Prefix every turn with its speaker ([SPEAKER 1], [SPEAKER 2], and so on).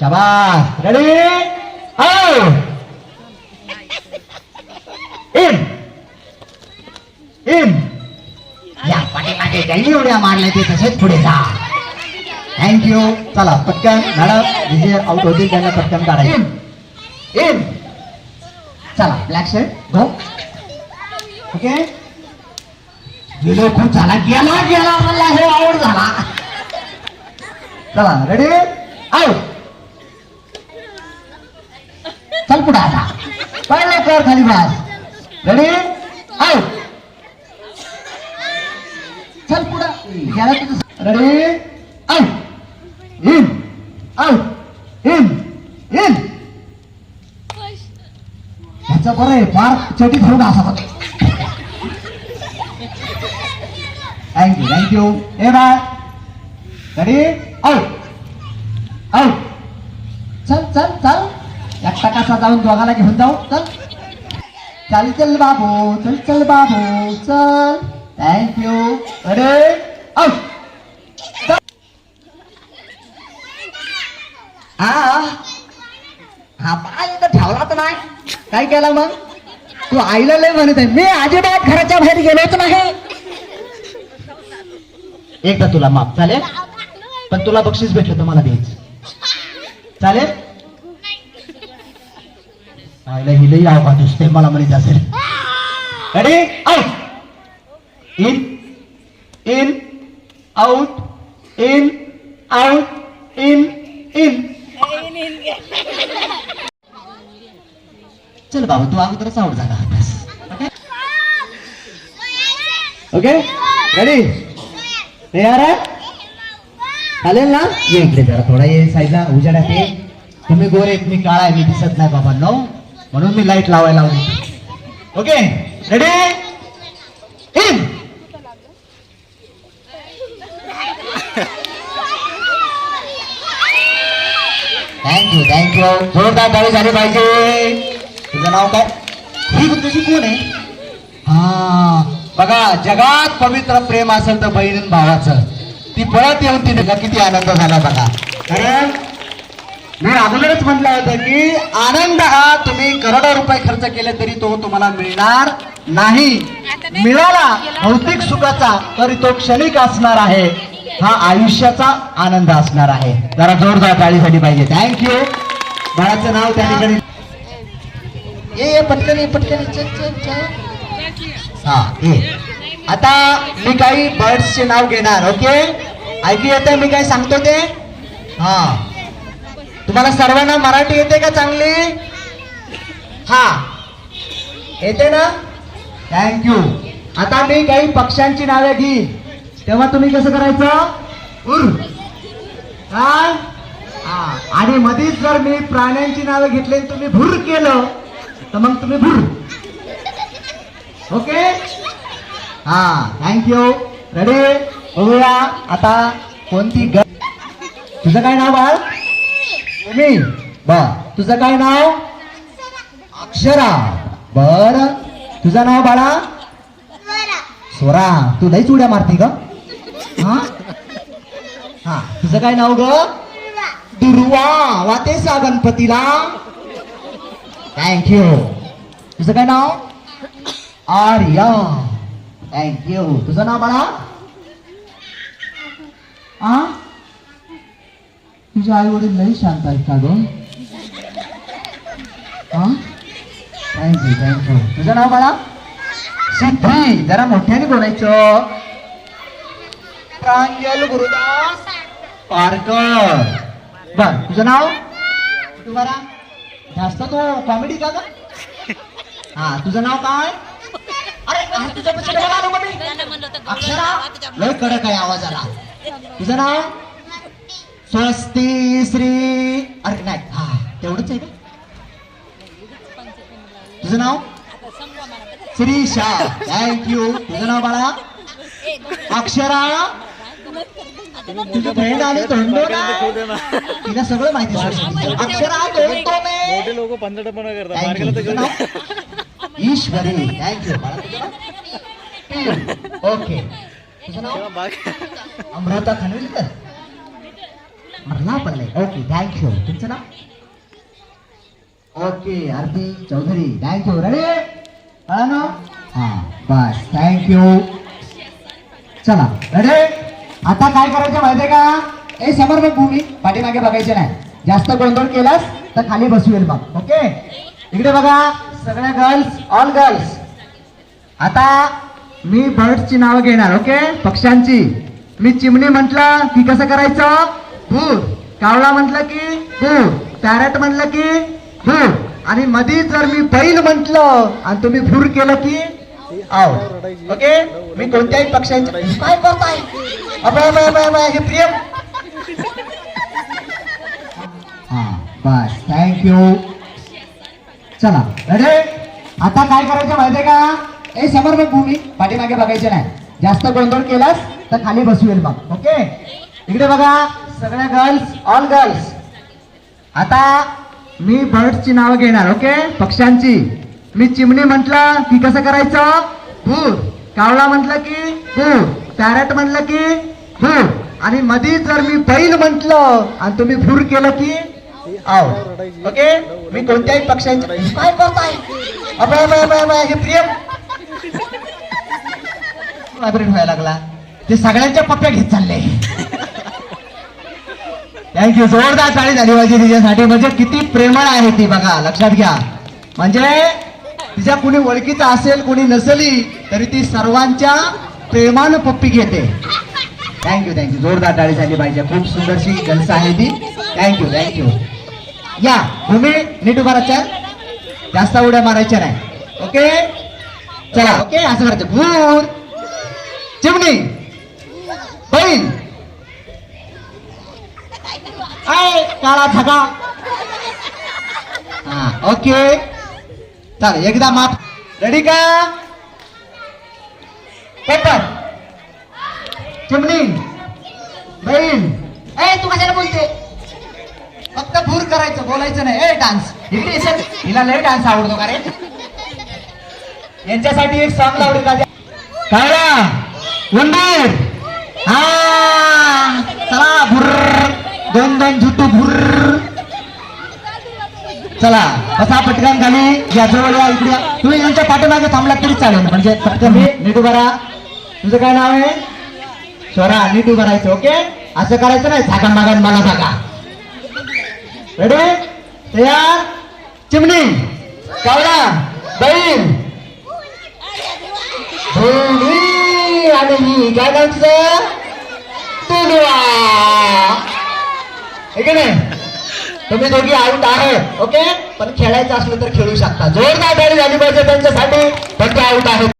[SPEAKER 1] शाबास. Ready in in या पाठीमागे ज्यांनी उड्या मारल्या ते तसेच पुढे जा. थँक्यू चला पटकन. मॅडम जे आउट होतील त्यांना पटकन काढायचे. इन इन चला ब्लॅक शर्ट गो ओके गेलो खूप झाला. गेला गेला मला हे आवड झाला. चला रेडी आउट चल पुढे आता. पहिले कर खाली बस रेडी आउट चल पुढे. गेला तुझं ready out in out in in ह्याचं बरं आहे. फार चटी धरून असा होते थँक्यू थँक्यू ए बाय रेडी आउट चल चल चल. एकटा कसा जाऊन दोघाला घेऊन जाऊ? चल. चल चल बाबू चल चल बाबू चल. थँक्यू अरे हा हा. पाय तर ठेवला तर नाही. काय केला मग? तू आईला लय म्हणत आहे. मी अजिबात घराच्या बाहेर गेलोच नाही. एकदा तुला माफ चालेल पण तुला बक्षीस भेटलं तर मला द्यायचं. चालेल? आईला याव का दिसते मला म्हणत असेल. Ready out in in out in out in in चल बाबा तू अगोदरच आउट झाला होतास. ओके रेडी तयार चालेल ना? ये इकडे जरा थोडा ये साईडला उजेडात ये. तुम्ही गोरे मी काळा आहे मी दिसत नाही बाबा नो म्हणून मी लाइट लावायला लावली. Okay ready in thank you thank you जोरदार गाडी झाली पाहिजे. तुझं नाव काय? ही तुझी कोण आहे? हा. बघा जगात पवित्र प्रेम असेल तर बहिण भावाचं. ती परत येऊन तिने का किती आनंद झाला बघा. कारण मी अगोदरच म्हटलं होतं की आनंद हा तुम्ही करोडो रुपये खर्च केले तरी तो तुम्हाला मिळणार नाही. मिळाला भौतिक सुखाचा तरी तो क्षणिक असणार आहे. हा आयुष्याचा आनंद असणार आहे. जरा जोरदार टाळी झाली पाहिजे थँक्यू बाळाचं नाव त्या ठिकाणी. ये ये पटकन ये पटकन हा ये आता मी काही बर्ड्सचे नाव घेणार ओके ऐकू येते मी काय सांगतो ते? हा. तुम्हाला सर्वांना मराठी येते का चांगली? हा. येते ना? थँक्यू आता मी काही पक्ष्यांची नावे घेईन. तेव्हा तुम्ही कसं करायचं? उर. काय हा. आणि मधीच जर मी प्राण्यांची नावे घेतली तुम्ही भूर केलं तर मग तुम्ही भूर. ओके? हा. थँक्यू रेडी बघूया. आता कोणती ग तुझं काय नाव बाळ? मी बर तुझं काय नाव? अक्षरा. बर. तुझं नाव बाळा? स्वरा. तू लई उड्या मारती ग. हा? हा. तुझं काय नाव ग? दुर्वा. वातेस का गणपतीला. थँक्यू तुझं काय नाव? आर्या. थँक्यू तुझं नाव बाळा? आ तुझे आई वडील लई शांत आहेत का ग? हा? थँक्यू थँक्यू तुझं नाव बाळा? सिद्धी. जरा मोठ्याने बोलायचं. प्रांजल गुरुदास पारकर. बर तुझं नाव? तू बरा जास्त तो कॉमेडी का ग? हा तुझं नाव काय? अरे तुझ्या अक्षरा. लय कडक आहे आवाजाला. तुझं नाव? स्वस्ती श्री अरे नाही हा तेवढंच आहे का तुझं नाव? श्रीशा थँक्यू तुझं नाव बाळा? अक्षरा? तुझी बहीण आली तिला सगळं माहिती आहे. अक्षरा
[SPEAKER 2] मोठे लोक पंधरटपणा करतात?
[SPEAKER 1] ईश्वरी. थँक्यू ओके तुझं नाव? अमृता खानविलकर. मला पण नाही. ओके थँक्यू तुमचं ना okay Aarti Chaudhari. Thank you ready कळा ना हा बस. थँक्यू चला रेडी आता काय करायचं माहितीये का? ए समोर बघ भूमी. पाठीमागे बघायचे नाही. जास्त गोंधळ केलास तर खाली बसवेल मग ओके? इकडे बघा सगळ्या गर्ल्स ऑल गर्ल्स आता मी बर्ड्सची नावं घेणार ओके? पक्ष्यांची. मी चिमणी म्हटलं की कसं करायचं? भूर. कावळा म्हटलं की भूर. पॅरट म्हटलं की भूर. आणि मधी जर मी बैल म्हटलं आणि तुम्ही भूर केलं की आव. ओके? मी कोणत्याही पक्षांचे काय करताय? अबे, अबे, अबे, अबे, हे प्रियम हा बस. थँक्यू चला. अरे आता काय करायचं माहितीये का? ए समोर बघ भूमी. पाठीमागे बघायचे नाही. जास्त गोंधळ केलास तर खाली बसूल बघ. ओके? इकडे बघा. सगळ्या गर्ल्स ऑल गर्ल्स आता मी बर्ड्सची नावं घेणार ओके पक्ष्यांची. मी चिमणी म्हटलं की कसं करायचं? भूर. कावळा म्हटलं की भूर. पॅरट म्हटलं की भूर. आणि मधी जर मी बैल म्हटलं आणि तुम्ही भूर केलं की आव. ओके मी कोणत्याही पक्ष्यांची काय करताय अबे, हे प्रियम. व्हायला लागला. ते सगळ्यांच्या पप्प्या घेत चालले. थँक्यू जोरदार चाळी झाली पाहिजे तिच्यासाठी. म्हणजे किती प्रेमळ आहे ती बघा. लक्षात घ्या. म्हणजे तिच्या कुणी ओळखीचं असेल कुणी नसली तरी ती सर्वांच्या प्रेमानं पप्पी घेते. थँक्यू थँक्यू जोरदार टाळी झाली पाहिजे. खूप सुंदरशी गल्स आहे ती. थँक्यू थँक्यू या भूमी नीट उभा राहायच्या जास्त उड्या मारायच्या नाही. ओके चला. ओके असं करायचं. भूर. चिमणी. बैल. आय काळा झगा हा ओके चल एकदा माफ रेडी का पेपर चिमणी बैल ए तू कशाला बोलते फक्त भूर करायचं बोलायचं नाही ए डान्स इकडे सर हिला लय डान्स आवडतो का रे यांच्यासाठी एक सॉंग लावली का काळा उंदीर हा चला भुर्र दोन दोन झुटू भुर चला असा पटकन खाली. या जवळ या इकडे तुम्ही यांच्या पाठीमागे थांबलात तरी चालेल म्हणजे फक्त मी नीट उभा राहा. तुझं काय नाव आहे? स्वरा नीट उभं राहायचं ओके? असं करायचं नाही झाकण मागण मला सांगा रेडी तयार? चिमणी? कावळा बैल आणि ही काय नाव तुझं? तुलवा आहे की नाही? तुम्ही दोघी आऊट आहे ओके पण खेळायचं असलं तर खेळू शकता. जोरदार झाली पाहिजे त्यांच्यासाठी. पण ते आउट आहे